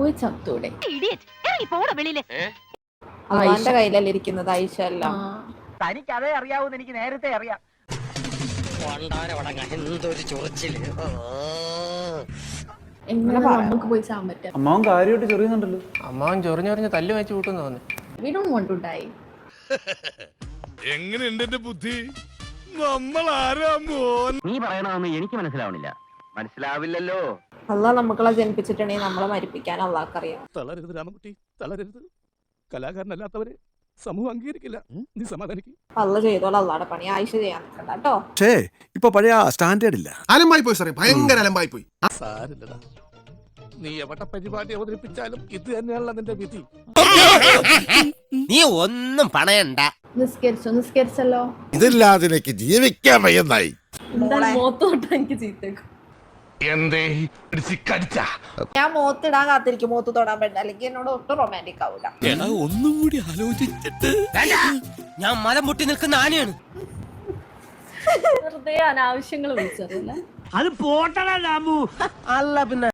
പോയി ചത്തൂടെ. അള്ളാന്റെ കയ്യിലല്ലേ ഇരിക്കുന്നത് ആയിഷ. അല്ല തനിക്ക് അതേ അറിയാവൂന്ന് എനിക്ക് നേരത്തെ അറിയാം. എങ്ങനെ നമുക്ക് പോയി ചാൻ പറ്റാം? അമ്മാവൻ കാര്യമായിട്ട് ചെറിയുന്നുണ്ടല്ലോ. അമ്മാവൻ ചൊറിഞ്ഞൊറിഞ്ഞ് തല്ല് വെച്ച് കൂട്ടുന്നു തോന്നി we don't want to die എങ്ങനെയുണ്ട് എന്റെ ബുദ്ധി? നമ്മൾ ആരാ മോൻ? നീ പറയണമെന്ന് എനിക്ക് മനസ്സിലാവണില്ല. മനസ്സിലാവില്ലല്ലോ. അള്ളാഹ് നമ്മളെ ജനിപ്പിച്ചിട്ടുണ്ടെങ്കിൽ നമ്മളെ മരിപ്പിക്കാൻ അള്ളാഹ്ക്കറിയാം തളരരുത് രാമകുട്ടി തളരരുത്. കലാകാരനല്ലാത്തവരെ സമൂഹം അംഗീകരിക്കില്ല. നീ സമാധാനിക്കും. അള്ള ചെയ്തോളാം അള്ളാടെ പണി. ആയിഷ ചെയ്യാൻ നിൽക്കണ്ട കേട്ടോ. ഛേ ഇപ്പൊ പഴയ സ്റ്റാൻഡേർഡ് ഇല്ല. അലമ്പായി പോയി സാറേ ഭയങ്കര അലമ്പായി പോയി സാരില്ലടാ. നീ എവിടെ പരിപാടി അവതരിപ്പിച്ചാലും ഇത് തന്നെയാണല്ലോ നിന്റെ വിധി. നീ ഒന്നും പണയണ്ട. നിസ്കരിച്ചോ? നിസ്കരിച്ചല്ലോ? ഇതില്ലാതെ എനിക്ക് ജീവിക്കാൻ വയ്യെന്നായി. എന്താ മോത്തോട്ടാ തൊട്ടാ എനിക്ക് ചീത്തേക്കും? എന്തേ? കടിച്ച ഞാൻ മോത്തിടാൻ കാത്തിരിക്കും. മോത്ത് തൊടാൻ പറ്റില്ല. അല്ലെങ്കിൽ എന്നോട് ഒട്ടും റൊമാന്റിക് ആവൂല. എടാ ഒന്നും കൂടി ആലോചിച്ചിട്ട്. ഞാൻ മലം പൊട്ടി നിൽക്കുന്ന ആനയാണ്. വെറുതെ അനാവശ്യങ്ങൾ വിളിച്ചറിയില്ല അത് പോട്ടടാ അല്ല പിന്നെ